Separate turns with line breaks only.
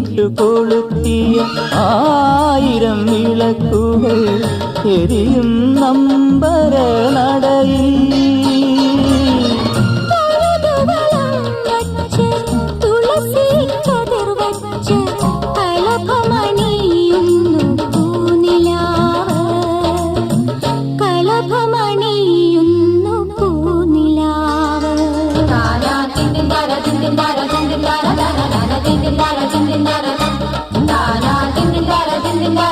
തീയിട്ട് കൊളുത്തിയ ആയിരം വിളക്കുകൾ എരിയും നമ്പര നടയിൽ
കളഭമണിയുന്നു പൂനിലാവ്